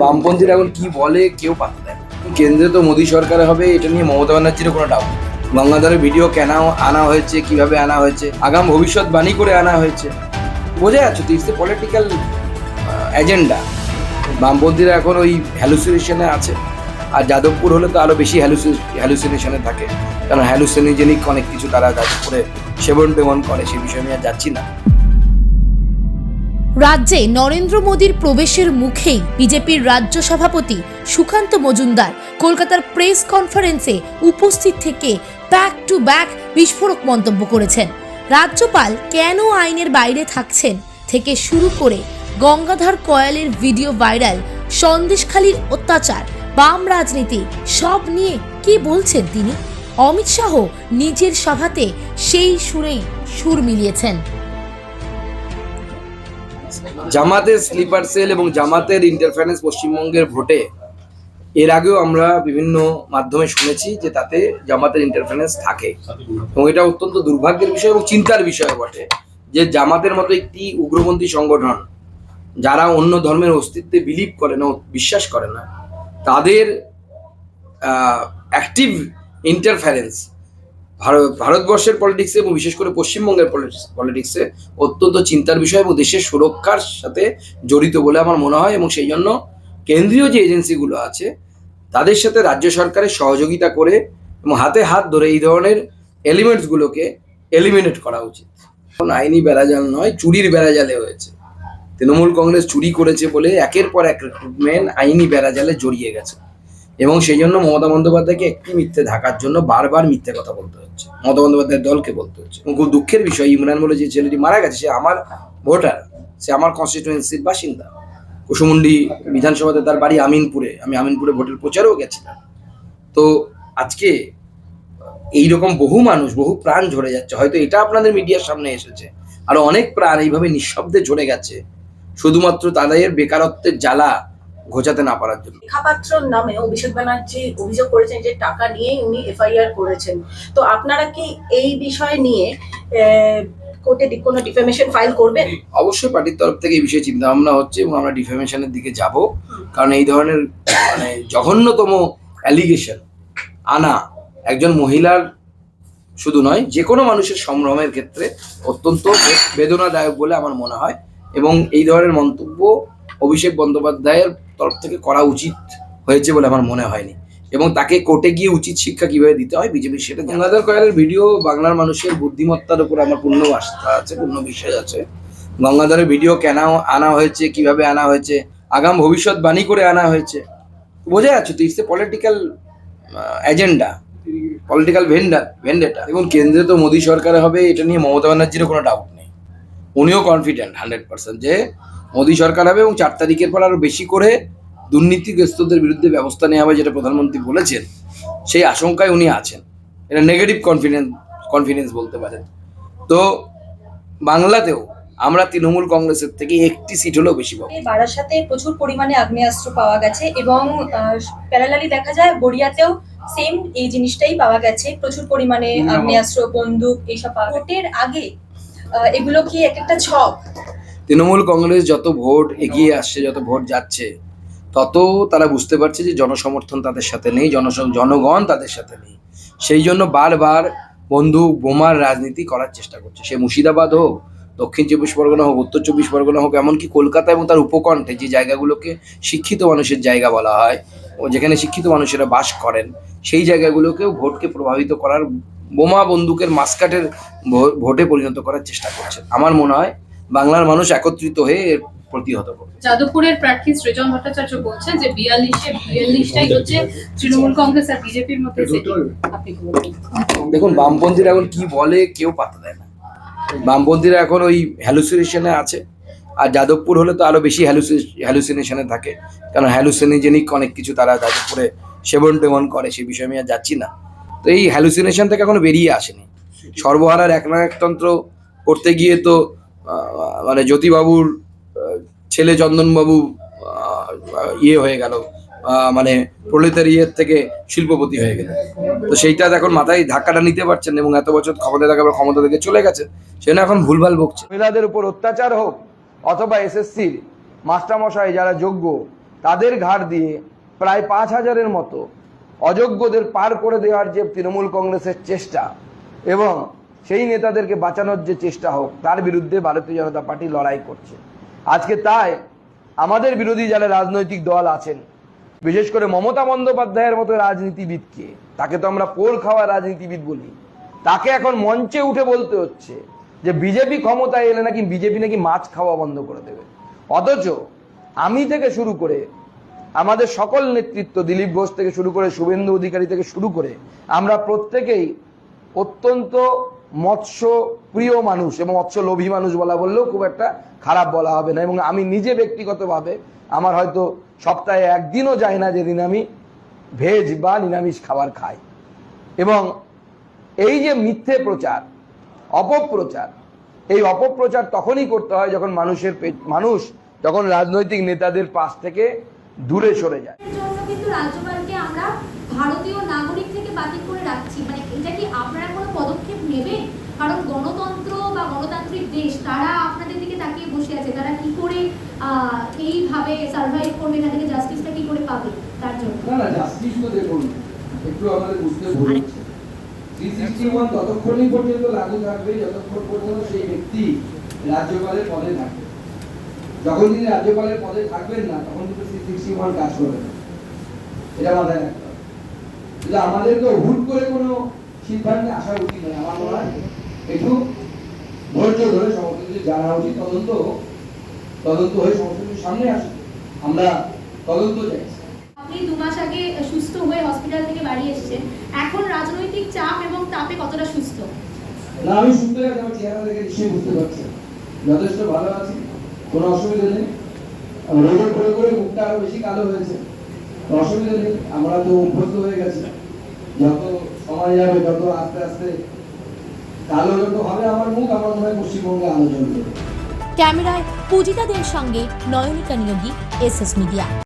বামপন্থীরা এখন কি বলে কেউ পাত্তা দেয় কেন্দ্রে তো মোদী সরকারে হবে, এটা নিয়ে মমতা ব্যানার্জিরও কোনো ডাউট গঙ্গাধরের ভিডিও কেন, আনা হয়েছে, কীভাবে আনা হয়েছে, আগাম ভবিষ্যৎ বাণী করে আনা হয়েছে। বোঝা যাচ্ছে তো ইটস এ পলিটিক্যাল এজেন্ডা বামপন্থীরা এখন ওই হ্যালুসিনেশনে আছে। আর যাদবপুর হলে তো আরও বেশি হ্যালুসিনেশনে থাকে। কারণ হ্যালুসিনোজেনিক অনেক কিছু তারা যাদবপুরে সেবন টেবন করে, সে বিষয়ে আর যাচ্ছি না। রাজ্যে নরেন্দ্র মোদীর প্রবেশের মুখেই বিজেপির রাজ্য সভাপতি সুকান্ত মজুমদার কলকাতার প্রেস কনফারেন্সে উপস্থিত থেকে ব্যাক টু ব্যাক বিস্ফোরক মন্তব্য করেছেন। রাজ্যপাল কেন আইনের বাইরে থাকছেন থেকে শুরু করে গঙ্গাধর কয়ালের ভিডিও ভাইরাল, সন্দেশখালীর অত্যাচার, বাম রাজনীতি, সব নিয়ে কি বলছেন তিনি? অমিত শাহ নিজের সভাতে সেই সুরেই সুর মিলিয়েছেন। জামাতের স্লিপার সেল এবং জামাতের ইন্টারফারেন্স পশ্চিমবঙ্গের ভোটে। এর আগেও আমরা বিভিন্ন মাধ্যমে শুনেছি যে তাতে জামাতের ইন্টারফারেন্স থাকে। এবং এটা অত্যন্ত দুর্ভাগ্যের বিষয় এবং চিন্তার বিষয় বটে যে জামাতের মতো একটি উগ্রপন্থী সংগঠন, যারা অন্য ধর্মের অস্তিত্বে বিলিভ করে না, বিশ্বাস করে না, তাদের অ্যাক্টিভ ইন্টারফারেন্স ভারত, ভারতবর্ষের পলিটিক্সে এবং বিশেষ করে পশ্চিমবঙ্গের পলিটিক্সে অত্যন্ত চিন্তার বিষয় এবং দেশের সুরক্ষার সাথে জড়িত বলে আমার মনে হয় এবং সেই জন্য কেন্দ্রীয় যে এজেন্সিগুলো আছে, তাদের সাথে রাজ্য সরকারের সহযোগিতা করে এবং হাতে হাত ধরে এই ধরনের এলিমেন্টসগুলোকে এলিমিনেট করা উচিত। এখন আইনি বেড়াজাল নয়, চুরির বেড়াজালে হয়েছে। তৃণমূল কংগ্রেস চুরি করেছে বলে একের পর এক রিক্রুটমেন্ট আইনি বেড়াজালে জড়িয়ে গেছে। এবং সেই জন্য মমতা বন্দ্যোপাধ্যায়কে একটি মিথ্যে ঢাকার জন্য বারবার মিথ্যে কথা বলতে হচ্ছে। মমতা বন্দ্যোপাধ্যায়ের দলকে বলতে হচ্ছে। এবং খুব দুঃখের বিষয়, ইমরান বলে যে ছেলেটি মারা গেছে, সে আমার ভোটার, সে আমার কনস্টিটুয়েন্সির বাসিন্দা। কুসুমুন্ডি বিধানসভাতে তার বাড়ি আমিনপুরে, আমি আমিনপুরে ভোটের প্রচারেও গেছিলাম। তো আজকে এইরকম বহু মানুষ, বহু প্রাণ ঝরে যাচ্ছে। হয়তো এটা আপনাদের মিডিয়ার সামনে এসেছে। আরও অনেক প্রাণ এইভাবে নিঃশব্দে ঝরে গেছে। শুধুমাত্র তাদের বেকারত্বের জ্বালা ঘোচাতে না পারার জন্য। লেখাপাত্র নামে অভিষেক ব্যানার্জি অভিযোগ করেছেন যে টাকা নিয়েই উনি এফআইআর করেছেন। তো আপনারা কি এই বিষয় নিয়ে কোর্টে কোনো ডিফেমেশন ফাইল করবেন? অবশ্যই পার্টির তরফ থেকে এই বিষয়ে চিন্তা ভাবনা হচ্ছে এবং আমরা ডিফেমেশনের দিকে যাব। কারণ এই ধরনের মানে জঘন্যতম অ্যালিগেশন আনা একজন মহিলার শুধু নয় যে কোনো মানুষের সম্ভ্রমের ক্ষেত্রে অত্যন্ত বেদনাদায়ক বলে আমার মনে হয়। এবং এই ধরনের মন্তব্য অভিষেক বন্দ্যোপাধ্যায়ের তরফ থেকে করা উচিত হয়েছে বলে আমার মনে হয়নি। এবং তাকে কোর্টে গিয়ে উচিত শিক্ষা কীভাবে দিতে হয় বিজেপি সেটা গঙ্গাধর কয়ালের ভিডিও বাংলার মানুষের বুদ্ধিমত্তার উপর আমার পূর্ণ আস্থা আছে পূর্ণ বিশ্বাস আছে। গঙ্গাধরের ভিডিও কেন আনা হয়েছে কীভাবে আনা হয়েছে আগাম ভবিষ্যৎ বাণী করে আনা হয়েছে। বোঝা যাচ্ছে তো it's a political agenda political vendor vendetta এবং কেন্দ্রে তো মোদী সরকারে হবে এটা নিয়ে মমতা ব্যানার্জিরও কোনো ডাউট নেই। উনিও কনফিডেন্ট হান্ড্রেড পার্সেন্ট যে মোদী সরকার হবে এবং চার তারিখের পর আরও বেশি করে দুর্নীতিগ্রস্তদের বিরুদ্ধে ব্যবস্থা নেওয়া হবে যেটা প্রধানমন্ত্রী বলেছেন। সেই আশঙ্কায় উনি আছেন। এটা নেগেটিভ কনফিডেন্স কনফিডেন্স বলতে পারেন। তো বাংলাতেও আমরা তৃণমূল কংগ্রেসের থেকে একটি সিট হলেও বেশি পাবো। এই বারাসাতে প্রচুর পরিমাণে আগ্নেয়াস্ত্র পাওয়া গেছে এবং প্যারালালি দেখা যায় গড়িয়াতেও সেম এই জিনিসটাই পাওয়া গেছে। প্রচুর পরিমাণে আগ্নেয়াস্ত্র বন্দুক এইসব ভোটের আগে এগুলো কি এক একটা ছক? তৃণমূল কংগ্রেস যত ভোট এগিয়ে আসছে, যত ভোট যাচ্ছে, তত তারা বুঝতে পারছে যে জনসমর্থন তাদের সাথে নেই জন জনগণ তাদের সাথে নেই। সেই জন্য বারবার বন্দুক বোমার রাজনীতি করার চেষ্টা করছে। সে মুর্শিদাবাদ হোক, দক্ষিণ চব্বিশ পরগনা হোক, উত্তর চব্বিশ পরগনা হোক, এমনকি কলকাতা এবং তার উপকণ্ঠে যে জায়গাগুলোকে শিক্ষিত মানুষের জায়গা বলা হয়, ও যেখানে শিক্ষিত মানুষেরা বাস করেন, সেই জায়গাগুলোকেও ভোটকে প্রভাবিত করার বোমা বন্দুকের মাসকাটের ভোটে পরিণত করার চেষ্টা করছে। আমার মনে হয় বাংলার মানুষ একত্রিত হয়ে এর প্রতিহত করবে। যাদবপুরের প্রার্থী সৃজন ভট্টাচার্য বলছেন যে বিয়াল্লিশে বিয়াল্লিশটাই হচ্ছে তৃণমূল কংগ্রেস আর বিজেপির মধ্যে দেখুন বামপন্থীরা এখন কি বলে কেউ পাত্তা দেয় না। বামপন্থীরা এখন ওই হ্যালুসিনেশনে আছে। আর যাদবপুর হলে তো আরও বেশি হ্যালুসিনেশনে থাকে। কারণ হ্যালুসিনোজেনিক অনেক কিছু তারা যাদবপুরে সেবন টেবন করে সে বিষয়ে আমি আর যাচ্ছি না। তো এই হ্যালুসিনেশন থেকে এখনও বেরিয়ে আসেনি। সর্বহারার এক না করতে গিয়ে তো মানে জ্যোতিবাবুর ছেলে চন্দনবাবু ইয়ে হয়ে গেল। মানে মানে প্রলেতারিয়ের থেকে শিল্পপতি হয়ে গেল তো সেইটা এখন মাথায় ধাক্কাটা নিতে পারছেন এবং এত বছর ক্ষমতা থাকার ক্ষমতা থেকে চলে গেছে। সেটা এখন ভুলভাল বকছে। মহিলাদের উপর অত্যাচার হোক অথবা এসএসসির মাস্টারমশাই যারা যোগ্য, তাদের ঘাট দিয়ে প্রায় পাঁচ হাজারের মতো অযোগ্যদের পার করে দেওয়ার যে তৃণমূল কংগ্রেসের চেষ্টা এবং সেই নেতাদেরকে বাঁচানোর যে চেষ্টা হোক, তার বিরুদ্ধে ভারতীয় জনতা পার্টি লড়াই করছে। আজকে তাই আমাদের বিরোধী যারা রাজনৈতিক দল আছেন, বিশেষ করে মমতা বন্দ্যোপাধ্যায়ের মতো রাজনীতিবিদকে তাকে তো আমরা পোল খাওয়া রাজনীতিবিদ বলি, তাকে এখন মঞ্চে উঠে বলতে হচ্ছে যে বিজেপি ক্ষমতায় এলে নাকি বিজেপি নাকি মাছ খাওয়া বন্ধ করে দেবে। অথচ আমি থেকে শুরু করে আমাদের সকল নেতৃত্ব, দিলীপ ঘোষ থেকে শুরু করে শুভেন্দু অধিকারী থেকে শুরু করে আমরা প্রত্যেকেই অত্যন্ত মৎস্য প্রিয় মানুষ এবং মৎস্য লোভী মানুষ বলা বললেও খুব একটা খারাপ বলা হবে না। এবং আমি নিজে ব্যক্তিগতভাবে আমার হয়তো সপ্তাহে একদিনও যায় না যেদিন আমি ভেজ বা নিরামিষ খাবার খাই। এবং এই যে মিথ্যে প্রচার, অপপ্রচার, এই অপপ্রচার তখনই করতে হয় যখন মানুষের মানুষ যখন রাজনৈতিক নেতাদের পাশ থেকে দূরে সরে যায়। ভারতীয় নাগরিক থেকে বাতিল করে রাখছি মানে এটা কি আপনারা কোনো নেবেন কারণ গণতন্ত্র বা গণতান্ত্রিক দেশ তারা আপনাদের দিকে তাকিয়ে বসে আছে তারা কি করে এইভাবে সার্ভাইভ করবে থেকে জাস্টিসটা কি করে পাবে তার জন্য? না না জাস্টিস তো দেখুন একটু আমাদের বুঝতে ভুল হচ্ছে। থ্রি সিক্সটি ওয়ান ততক্ষণই পর্যন্ত লাগু থাকবে যতক্ষণ পর্যন্ত সেই ব্যক্তি রাজ্যপালের পদে থাকবে যখন তিনি রাজ্যপালের পদে থাকবেন না তখন কিন্তু থ্রি সিক্সটি ওয়ান কাজ করবে না। এটা মাথায় রাখতে হবে। আমাদেরকে হুট করে সিদ্ধান্তে আসা উচিত নয় আমার মনে হয়। একটু ধৈর্য ধরে সমস্ত কিছু জানা উচিত তদন্ত তদন্ত হয়ে সমস্ত কিছু সামনে আসুক। আমরা তদন্ত চাইছি আপনি দু মাস আগে সুস্থ হয়ে হসপিটাল থেকে বাড়ি এসেছেন। এখন রাজনৈতিক চাপ এবং তাপে কতটা সুস্থ? না আমি শুনতে গেছি আমার চেহারা দেখে নিশ্চয়ই বুঝতে পারছি। যথেষ্ট ভালো আছি কোনো অসুবিধা নেই। রোদে করে করে মুখটা আরও বেশি কালো হয়েছে। অসুবিধা নেই আমরা তো অভ্যস্ত হয়ে গেছি। যত সময় যাবে, যত আস্তে আস্তে কালো যত হবে আমার মুখ, আমার মনে হয় পশ্চিমবঙ্গে আলো জ্বলবে ক্যামেরায় পূজিতা দের সঙ্গে Nayanika Niyogi S S media.